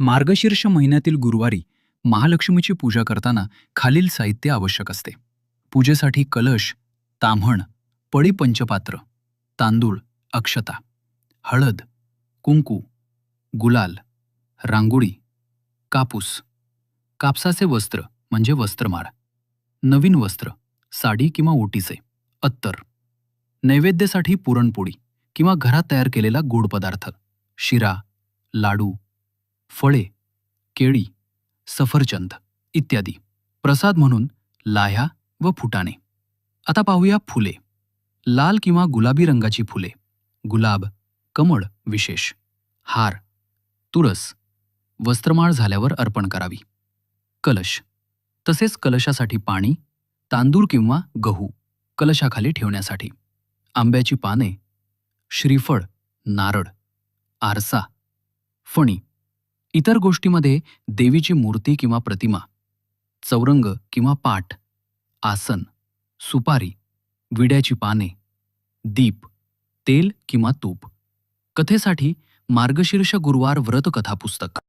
मार्गशीर्ष महिन्यातील गुरुवारी महालक्ष्मीची पूजा करताना खालील साहित्य आवश्यक असते. पूजेसाठी कलश ताम्हण पळी पंचपात्र तांदूळ अक्षता हळद कुंकू गुलाल रांगोळी कापूस कापसाचे वस्त्र म्हणजे वस्त्रमाळ नवीन वस्त्र साडी किंवा ओटीचे अत्तर नैवेद्यासाठी पुरणपोळी किंवा घरात तयार केलेला गोड पदार्थ शिरा लाडू फळे केळी सफरचंद इत्यादी. प्रसाद म्हणून लाह्या व फुटाणे. आता पाहूया फुले. लाल किंवा गुलाबी रंगाची फुले. गुलाब कमळ विशेष. हार तुरस. वस्त्रमाळ झाल्यावर अर्पण करावी. कलश. तसेच कलशासाठी पाणी तांदूळ किंवा गहू कलशाखाली ठेवण्यासाठी. आंब्याची पाने श्रीफळ नारळ आरसा फणी इतर गोष्टीमध्ये देवीची मूर्ती किंवा प्रतिमा चौरंग किंवा पाठ आसन सुपारी विड्याची पाने दीप तेल किंवा तूप. कथेसाठी मार्गशीर्ष गुरुवार व्रत कथा पुस्तक.